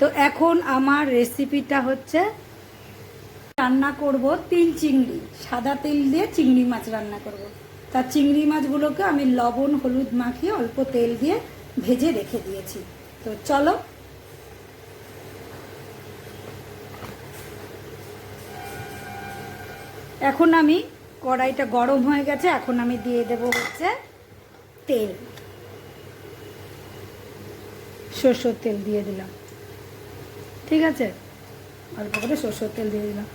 তো এখন আমার রেসিপিটা হচ্ছে রান্না করব তিল চিংড়ি, সাদা তেল দিয়ে চিংড়ি মাছ রান্না করব। তা চিংড়ি মাছগুলোকে আমি লবণ, হলুদ মাখিয়ে অল্প তেল দিয়ে ভেজে রেখে দিয়েছি। তো চলো। এখন আমি কড়াইটা গরম হয়ে গেছে, এখন আমি দিয়ে দেব হচ্ছে তেল। সরষের তেল দিয়ে দিলাম। ঠিক আছে? অল্প করে সরষের তেল দিয়ে দিলাম।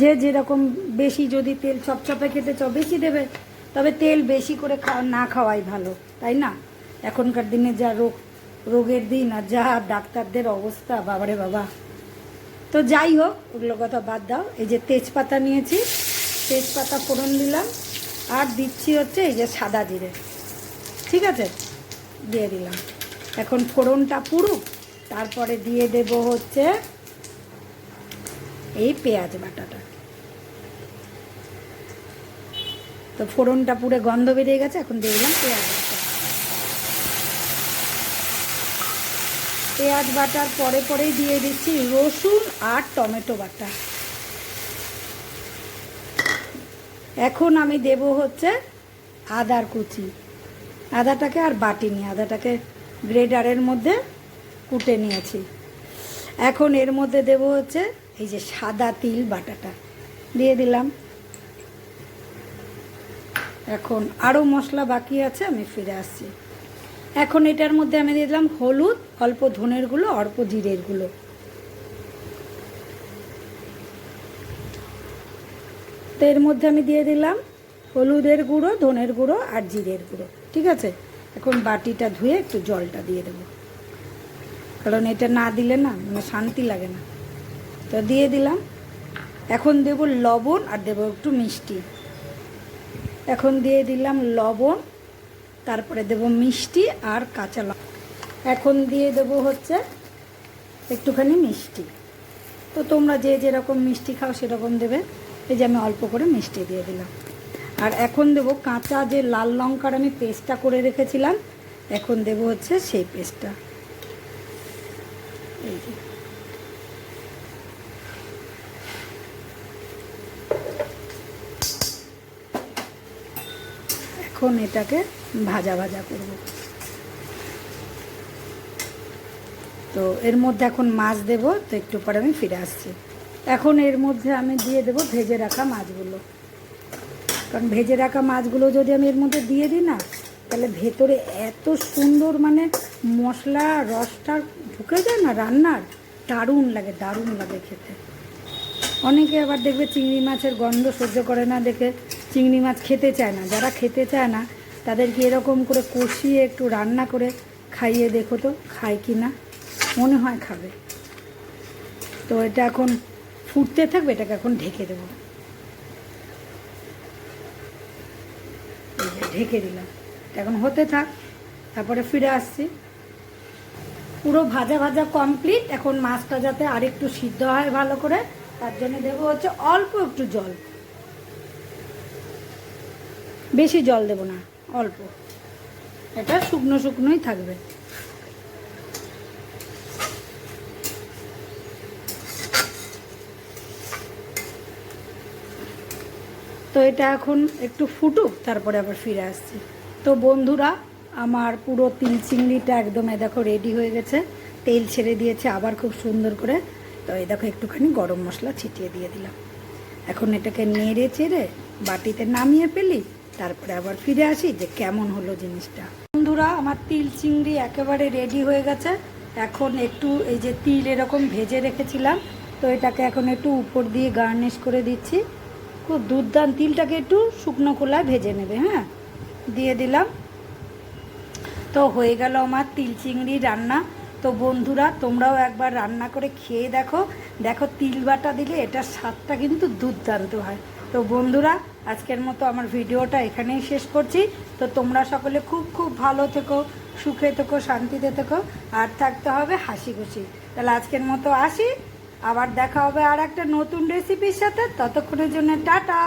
যে যেরকম বেশি যদি তেল চপচপে খেতে চ বেশি দেবে। তবে তেল বেশি করে না খাওয়াই ভালো, তাই না? এখনকার দিনে যা রোগ, রোগের দিন আর যা ডাক্তারদের অবস্থা, বাবারে বাবা। তো যাই হোক, ওগুলো কথা বাদ দাও। এই যে তেজপাতা নিয়েছি, তেজপাতা ফোড়ন দিলাম। আর দিচ্ছি হচ্ছে এই যে সাদা জিরে। ঠিক আছে? দিয়ে দিলাম। এখন ফোড়নটা পুরুক তারপরে দিয়ে দেব হচ্ছে এই পেঁয়াজ বাটাটা। তো ফোড়নটা পুরো গন্ধ বেরিয়ে গেছে, এখন দিয়ে দিলাম পেঁয়াজ বাটা। পেঁয়াজ বাটার পরে পরেই দিয়ে দিচ্ছি রসুন আর টমেটো বাটা। এখন আমি দেব হচ্ছে আদার কুচি। আদাটাকে আর বাটিনি, আদাটাকে গ্রেডারের মধ্যে কুটে নিয়েছি। এখন এর মধ্যে দেব হচ্ছে এই যে সাদা তিল বাটাটা। দিয়ে দিলাম। এখন আরও মশলা বাকি আছে, আমি ফিরে আসছি। এখন এটার মধ্যে আমি দিয়ে দিলাম হলুদ, অল্প ধনের গুঁড়ো, অল্প জিরের গুঁড়ো। তো এর মধ্যে আমি দিয়ে দিলাম হলুদের গুঁড়ো, ধনের গুঁড়ো আর জিরের গুঁড়ো। ঠিক আছে? এখন বাটিটা ধুয়ে একটু জলটা দিয়ে দেবো। কারণ এটা না দিলে না মানে শান্তি লাগে না। তো দিয়ে দিলাম। এখন দেব লবণ আর দেব একটু মিষ্টি। এখন দিয়ে দিলাম লবণ, তারপরে দেব মিষ্টি আর কাঁচা লঙ্কা। এখন দিয়ে দেব হচ্ছে একটুখানি মিষ্টি। তো তোমরা যে যেরকম মিষ্টি খাও সেরকম দেবে। এই যে আমি অল্প করে মিষ্টি দিয়ে দিলাম। আর এখন দেব কাঁচা যে লাল লঙ্কার আমি পেস্টটা করে রেখেছিলাম, এখন দেব হচ্ছে সেই পেস্টটা। এখন এটাকে ভাজা ভাজা করব। তো এর মধ্যে এখন মাছ দেব, তো একটু পরে আমি ফিরে আসছি। এখন এর মধ্যে আমি দিয়ে দেব ভেজে রাখা মাছগুলো। কারণ ভেজে রাখা মাছগুলো যদি আমি এর মধ্যে দিয়ে দিই না তাহলে ভেতরে এত সুন্দর মানে মশলা, রসটা ঢুকে যায় না রান্নার? দারুণ লাগে দারুণ লাগে খেতে। অনেকে আবার দেখবে চিংড়ি মাছের গন্ধ সহ্য করে না, দেখে চিংড়ি মাছ খেতে চায় না। যারা খেতে চায় না, তাদেরকে এরকম করে কষিয়ে একটু রান্না করে খাইয়ে দেখো তো, খায় কি না? মনে হয় খাবে। তো এটা এখন ফুটতে থাকবে, এটাকে এখন ঢেকে দেবো। ঢেকে দিলাম। এখন হতে থাক। তারপরে ফিরে আসছি। পুরো ভাজা ভাজা কমপ্লিট এখন মাছটা যাতে আরেকটু সিদ্ধ হয় ভালো করে, তার জন্য দেবো হচ্ছে অল্প একটু জল। বেশি জল দেব না, অল্প। এটা শুকনো শুকনোই থাকবে। তো এটা এখন একটু ফুটুক, তারপরে আবার ফিরে আসছি। তো বন্ধুরা, আমার পুরো তিল চিংড়িটা একদম এ দেখো রেডি হয়ে গেছে। তেল ছেড়ে দিয়েছে, আবার খুব সুন্দর করে। তো এই দেখো, একটুখানি গরম মশলা ছিটিয়ে দিয়ে দিলাম। এখন এটাকে নেড়ে চেড়ে বাটিতে নামিয়ে ফেলি তারপরে আবার ফিরে আসি যে কেমন হলো জিনিসটা। বন্ধুরা, আমার তিল চিংড়ি একেবারে রেডি হয়ে গেছে। এখন একটু এই যে তিল এরকম ভেজে রেখেছিলাম, তো এটাকে এখন একটু উপর দিয়ে গার্নিশ করে দিচ্ছি। খুব দুধদান তিলটাকে একটু শুকনো খোলায় ভেজে নেবে হ্যাঁ? দিয়ে দিলাম। তো হয়ে গেল আমার তিল চিংড়ি রান্না। তো বন্ধুরা, তোমরাও একবার রান্না করে খেয়ে দেখো। দেখো, তিল বাটা দিলে এটার স্বাদটা কিন্তু দুর্দান্ত হয়। তো বন্ধুরা, আজকের মতো আমার ভিডিওটা এখানেই শেষ করছি। তো তোমরা সকলে খুব খুব ভালো থেকো, সুখে থেকো, শান্তিতে থেকো, আর থাকতে হবে হাসি খুশি তাহলে আজকের মতো আসি। আবার দেখা হবে আর একটা নতুন রেসিপির সাথে। ততক্ষণের জন্য টাটা!